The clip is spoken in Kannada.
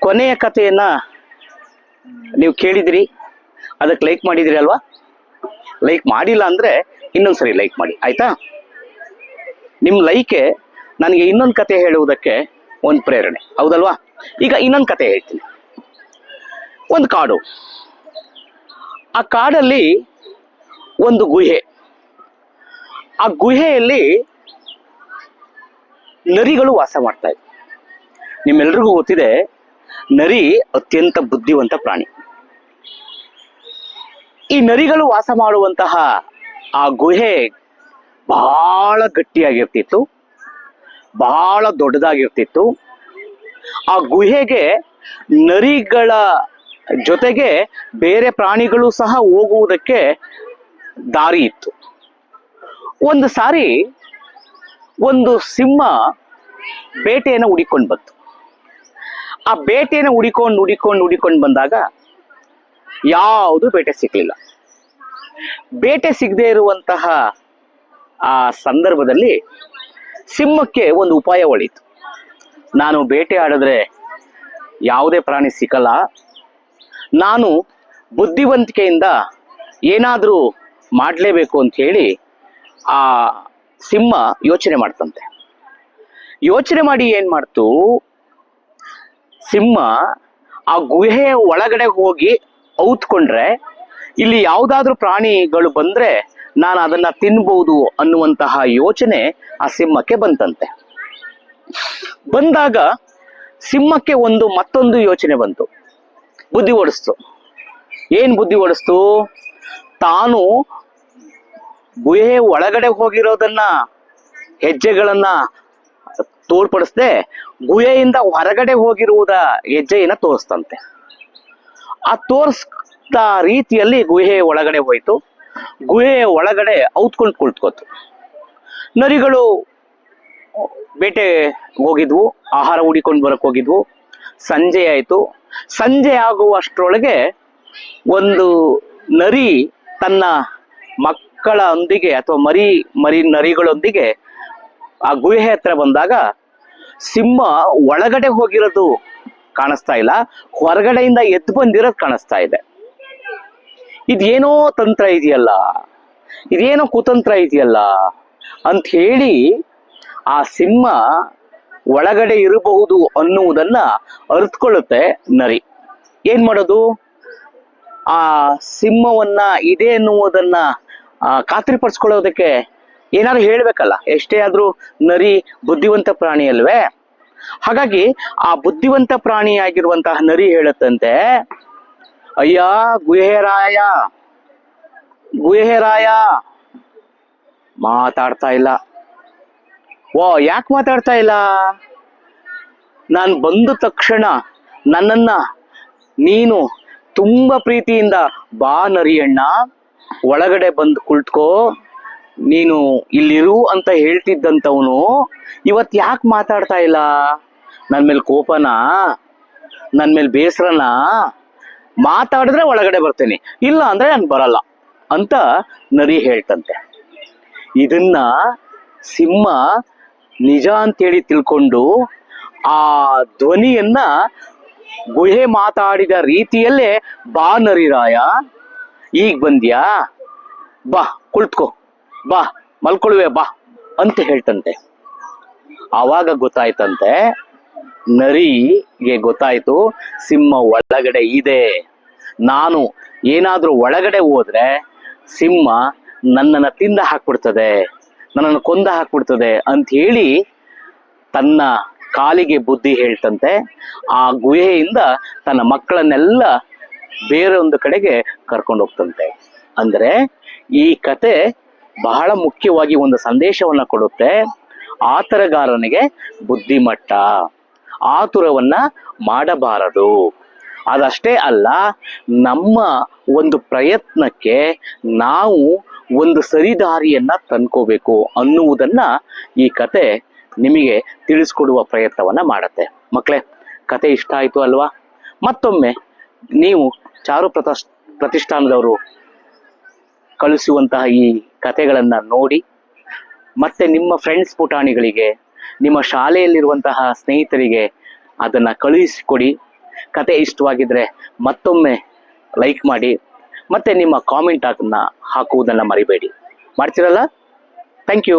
ಕೊನೆಯ ಕಥೆಯನ್ನ ನೀವು ಕೇಳಿದಿರಿ. ಅದಕ್ಕೆ ಲೈಕ್ ಮಾಡಿದಿರಿ ಅಲ್ವಾ? ಲೈಕ್ ಮಾಡಿಲ್ಲ ಅಂದ್ರೆ ಇನ್ನೊಂದ್ಸರಿ ಲೈಕ್ ಮಾಡಿ. ಆಯ್ತಾ? ನಿಮ್ಮ ಲೈಕೆ ನನಗೆ ಇನ್ನೊಂದು ಕತೆ ಹೇಳುವುದಕ್ಕೆ ಒಂದು ಪ್ರೇರಣೆ. ಹೌದಲ್ವಾ? ಈಗ ಇನ್ನೊಂದು ಕತೆ ಹೇಳ್ತೀನಿ. ಒಂದು ಕಾಡು. ಆ ಕಾಡಲ್ಲಿ ಒಂದು ಗುಹೆ. ಆ ಗುಹೆಯಲ್ಲಿ ನರಿಗಳು ವಾಸ ಮಾಡ್ತಾ ಇದ್ವು. ನಿಮ್ಮೆಲ್ರಿಗೂ ಗೊತ್ತಿದೆ ನರಿ ಅತ್ಯಂತ ಬುದ್ಧಿವಂತ ಪ್ರಾಣಿ. ಈ ನರಿಗಳು ವಾಸ ಮಾಡುವಂತಹ ಆ ಗುಹೆ ಬಹಳ ಗಟ್ಟಿಯಾಗಿರ್ತಿತ್ತು, ಬಹಳ ದೊಡ್ಡದಾಗಿರ್ತಿತ್ತು. ಆ ಗುಹೆಗೆ ನರಿಗಳ ಜೊತೆಗೆ ಬೇರೆ ಪ್ರಾಣಿಗಳು ಸಹ ಹೋಗುವುದಕ್ಕೆ ದಾರಿ ಇತ್ತು. ಒಂದು ಸಾರಿ ಒಂದು ಸಿಂಹ ಬೇಟೆಯನ್ನು ಹುಡಿಕೊಂಡು ಬಂತು. ಆ ಬೇಟೆಯನ್ನು ಹುಡಿಕೊಂಡು ಹುಡಿಕೊಂಡು ಹುಡಿಕೊಂಡು ಬಂದಾಗ ಯಾವುದು ಬೇಟೆ ಸಿಗ್ಲಿಲ್ಲ ಬೇಟೆ ಸಿಗದೆ ಇರುವಂತಹ ಆ ಸಂದರ್ಭದಲ್ಲಿ ಸಿಂಹಕ್ಕೆ ಒಂದು ಉಪಾಯ ಒಳಿತು. ನಾನು ಬೇಟೆ ಆಡಿದ್ರೆ ಯಾವುದೇ ಪ್ರಾಣಿ ಸಿಕ್ಕಲ್ಲ ನಾನು ಬುದ್ಧಿವಂತಿಕೆಯಿಂದ ಏನಾದರೂ ಮಾಡಲೇಬೇಕು ಅಂತ ಹೇಳಿ ಆ ಸಿಂಹ ಯೋಚನೆ ಮಾಡ್ತಂತೆ. ಯೋಚನೆ ಮಾಡಿ ಏನ್ ಮಾಡ್ತು? ಸಿಂಹ ಆ ಗುಹೆಯ ಒಳಗಡೆ ಹೋಗಿ ಔತ್ಕೊಂಡ್ರೆ, ಇಲ್ಲಿ ಯಾವುದಾದ್ರೂ ಪ್ರಾಣಿಗಳು ಬಂದ್ರೆ ನಾನು ಅದನ್ನ ತಿನ್ಬಹುದು ಅನ್ನುವಂತಹ ಯೋಚನೆ ಆ ಸಿಂಹಕ್ಕೆ ಬಂತಂತೆ. ಬಂದಾಗ ಸಿಂಹಕ್ಕೆ ಒಂದು ಮತ್ತೊಂದು ಯೋಚನೆ ಬಂತು. ಬುದ್ಧಿ ಓಡಿಸ್ತು. ಏನ್ ಬುದ್ಧಿ ಓಡಿಸ್ತು? ತಾನು ಗುಹೆ ಒಳಗಡೆ ಹೋಗಿರೋದನ್ನ, ಹೆಜ್ಜೆಗಳನ್ನ ತೋರ್ಪಡಿಸದೆ ಗುಹೆಯಿಂದ ಹೊರಗಡೆ ಹೋಗಿರುವುದ ಹೆಜ್ಜೆಯನ್ನ ತೋರಿಸ್ತಂತೆ ಆ ತೋರಿಸ್ದ ರೀತಿಯಲ್ಲಿ ಗುಹೆ ಒಳಗಡೆ ಹೋಯ್ತು. ಗುಹೆಯ ಒಳಗಡೆ ಔತ್ಕೊಂಡು ಕುಳಿತುಕೋತು. ನರಿಗಳು ಬೇಟೆ ಹೋಗಿದ್ವು, ಆಹಾರ ಹುಡಿಕೊಂಡು ಬರಕ್ ಹೋಗಿದ್ವು. ಸಂಜೆ ಆಯ್ತು. ಸಂಜೆ ಆಗುವಷ್ಟರೊಳಗೆ ಒಂದು ನರಿ ತನ್ನ ಮಕ್ಕಳೊಂದಿಗೆ ಅಥವಾ ಮರಿ ಮರಿ ನರಿಗಳೊಂದಿಗೆ ಆ ಗುಹೆ ಹತ್ರ ಬಂದಾಗ ಸಿಂಹ ಒಳಗಡೆ ಹೋಗಿರೋದು ಕಾಣಿಸ್ತಾ ಇಲ್ಲ. ಹೊರಗಡೆಯಿಂದ ಎದ್ದು ಬಂದಿರೋದು ಕಾಣಿಸ್ತಾ ಇದೆ. ಇದೇನೋ ತಂತ್ರ ಇದೆಯಲ್ಲ? ಇದೇನೋ ಕುತಂತ್ರ ಇದೆಯಲ್ಲ? ಅಂತ ಹೇಳಿ ಆ ಸಿಂಹ ಒಳಗಡೆ ಇರಬಹುದು ಅನ್ನುವುದನ್ನ ಅರ್ಥಕೊಳ್ಳುತ್ತೆ ನರಿ. ಏನ್ ಮಾಡೋದು? ಆ ಸಿಂಹವನ್ನ ಇದೆ ಅನ್ನುವುದನ್ನ ಖಾತ್ರಿಪಡಿಸ್ಕೊಳ್ಳೋದಕ್ಕೆ ಏನಾದ್ರು ಹೇಳ್ಬೇಕಲ್ಲ, ಎಷ್ಟೇ ಆದ್ರೂ ನರಿ ಬುದ್ಧಿವಂತ ಪ್ರಾಣಿ ಅಲ್ವೇ? ಹಾಗಾಗಿ ಆ ಬುದ್ಧಿವಂತ ಪ್ರಾಣಿಯಾಗಿರುವಂತಹ ನರಿ ಹೇಳುತ್ತಂತೆ, ಅಯ್ಯ ಗುಹೆರಾಯ ಗುಹೆರಾಯ. ಮಾತಾಡ್ತಾ ಇಲ್ಲ. ಓ, ಯಾಕೆ ಮಾತಾಡ್ತಾ ಇಲ್ಲ? ನಾನು ಬಂದ ತಕ್ಷಣ ನನ್ನನ್ನ ನೀನು ತುಂಬಾ ಪ್ರೀತಿಯಿಂದ ಬಾ ನರಿಯಣ್ಣ, ಒಳಗಡೆ ಬಂದು ಕುಳಿತ್ಕೋ. ನೀನು ಇಲ್ಲಿರು ಅಂತ ಹೇಳ್ತಿದ್ದಂಥವನು ಇವತ್ತು ಯಾಕೆ ಮಾತಾಡ್ತಾ ಇಲ್ಲ? ನನ್ನ ಮೇಲೆ ಕೋಪನಾ? ನನ್ನ ಮೇಲೆ ಬೇಸರನಾ? ಮಾತಾಡಿದ್ರೆ ಒಳಗಡೆ ಬರ್ತೇನೆ. ಇಲ್ಲ ಅಂದ್ರೆ ನಾನು ಬರಲ್ಲ ಅಂತ ನರಿ ಹೇಳ್ತಂತೆ. ಇದನ್ನ ಸಿಂಹ ನಿಜ ಅಂತೇಳಿ ತಿಳ್ಕೊಂಡು ಆ ಧ್ವನಿಯನ್ನ ಗುಹೆ ಮಾತಾಡಿದ ರೀತಿಯಲ್ಲೇ ಬಾ ನರಿರಾಯ, ಈಗ ಬಂದ್ಯಾ? ಬಾ ಕುಳಿತ್ಕೋ. ಬಾ, ಮಲ್ಕೊಳ್ಳುವೆ, ಬಾ ಅಂತ ಹೇಳ್ತಂತೆ. ಆವಾಗ ಗೊತ್ತಾಯ್ತಂತೆ, ನರಿಗೆ ಗೊತ್ತಾಯ್ತು, ಸಿಂಹ ಒಳಗಡೆ ಇದೆ. ನಾನು ಏನಾದ್ರೂ ಒಳಗಡೆ ಹೋದ್ರೆ, ಸಿಂಹ ನನ್ನನ್ನ ತಿಂದ ಹಾಕ್ಬಿಡ್ತದೆ, ನನ್ನನ್ನು ಕೊಂದ ಹಾಕ್ಬಿಡ್ತದೆ ಅಂತ ಹೇಳಿ ತನ್ನ ಕಾಲಿಗೆ ಬುದ್ಧಿ ಹೇಳ್ತಂತೆ. ಆ ಗುಹೆಯಿಂದ ತನ್ನ ಮಕ್ಕಳನ್ನೆಲ್ಲ ಬೇರೆ ಒಂದು ಕಡೆಗೆ ಕರ್ಕೊಂಡು ಹೋಗ್ತಂತೆ. ಅಂದ್ರೆ ಈ ಕತೆ ಬಹಳ ಮುಖ್ಯವಾಗಿ ಒಂದು ಸಂದೇಶವನ್ನ ಕೊಡುತ್ತೆ. ಆತರಗಾರನಿಗೆ ಬುದ್ಧಿಮಟ್ಟ. ಆತುರವನ್ನ ಮಾಡಬಾರದು. ಅದಷ್ಟೇ ಅಲ್ಲ, ನಮ್ಮ ಒಂದು ಪ್ರಯತ್ನಕ್ಕೆ ನಾವು ಒಂದು ಸರಿದಾರಿಯನ್ನ ತಂದ್ಕೋಬೇಕು ಅನ್ನುವುದನ್ನ ಈ ಕತೆ ನಿಮಗೆ ತಿಳಿಸ್ಕೊಡುವ ಪ್ರಯತ್ನವನ್ನ ಮಾಡತ್ತೆ. ಮಕ್ಕಳೇ ಕತೆ ಇಷ್ಟ ಆಯ್ತು ಅಲ್ವಾ? ಮತ್ತೊಮ್ಮೆ ನೀವು ಚಾರು ಪ್ರತಿಷ್ಠಾನದವರು ಕಳಿಸುವಂತಹ ಈ ಕಥೆಗಳನ್ನು ನೋಡಿ ಮತ್ತೆ ನಿಮ್ಮ ಫ್ರೆಂಡ್ಸ್ ಪುಟಾಣಿಗಳಿಗೆ, ನಿಮ್ಮ ಶಾಲೆಯಲ್ಲಿರುವಂತಹ ಸ್ನೇಹಿತರಿಗೆ ಅದನ್ನ ಕಳುಹಿಸಿಕೊಡಿ. ಕತೆ ಇಷ್ಟವಾಗಿದ್ರೆ ಮತ್ತೊಮ್ಮೆ ಲೈಕ್ ಮಾಡಿ. ಮತ್ತೆ ನಿಮ್ಮ ಕಾಮೆಂಟ್ ಅನ್ನ ಹಾಕುವುದನ್ನು ಮರಿಬೇಡಿ. ಮಾಡ್ತೀರಲ್ಲ? Thank you